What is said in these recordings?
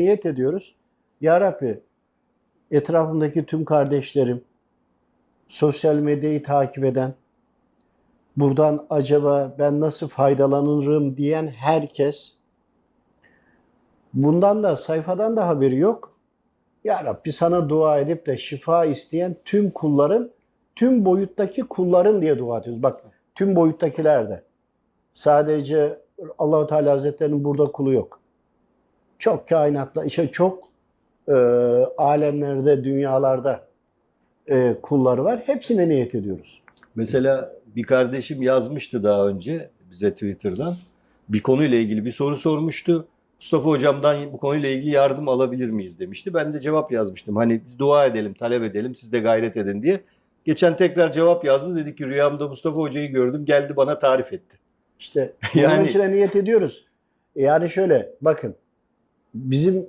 niyet ediyoruz. Ya Rabbi etrafımdaki tüm kardeşlerim, sosyal medyayı takip eden, buradan acaba ben nasıl faydalanırım diyen herkes, bundan da sayfadan da haberi yok. Ya Rabbi sana dua edip de şifa isteyen tüm kulların, tüm boyuttaki kulların diye dua ediyoruz. Bak tüm boyuttakiler de. Sadece Allahu Teala Hazretleri'nin burada kulu yok. Çok kainatla, işte çok e, alemlerde, dünyalarda e, kulları var. Hepsine niyet ediyoruz. Mesela bir kardeşim yazmıştı daha önce bize Twitter'dan. Bir konuyla ilgili bir soru sormuştu. Mustafa hocamdan bu konuyla ilgili yardım alabilir miyiz demişti. Ben de cevap yazmıştım. Hani biz dua edelim, talep edelim, siz de gayret edin diye. Geçen tekrar cevap yazdı. Dedi ki rüyamda Mustafa hocayı gördüm. Geldi bana tarif etti. İşte bunun Yani- için de niyet ediyoruz. Yani şöyle bakın bizim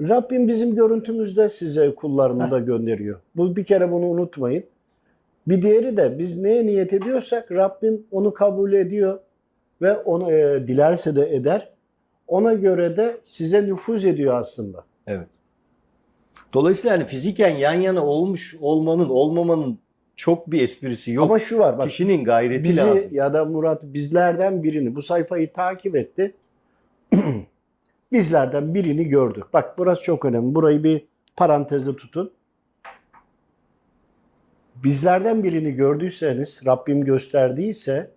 Rabbim bizim görüntümüzde size kullarını da gönderiyor. Bu bir kere bunu unutmayın. Bir diğeri de biz neye niyet ediyorsak Rabbim onu kabul ediyor ve onu e, dilerse de eder. Ona göre de size nüfuz ediyor aslında. Evet. Dolayısıyla hani fiziken yan yana olmuş olmanın, olmamanın çok bir esprisi yok. Ama şu var bak Kişinin gayreti bizi lazım. ya da Murat bizlerden birini bu sayfayı takip etti. bizlerden birini gördü. Bak burası çok önemli. Burayı bir parantezde tutun. Bizlerden birini gördüyseniz, Rabbim gösterdiyse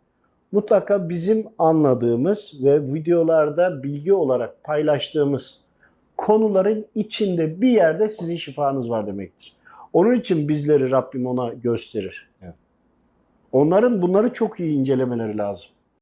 mutlaka bizim anladığımız ve videolarda bilgi olarak paylaştığımız konuların içinde bir yerde sizin şifanız var demektir. Onun için bizleri Rabbim ona gösterir. Evet. Onların bunları çok iyi incelemeleri lazım.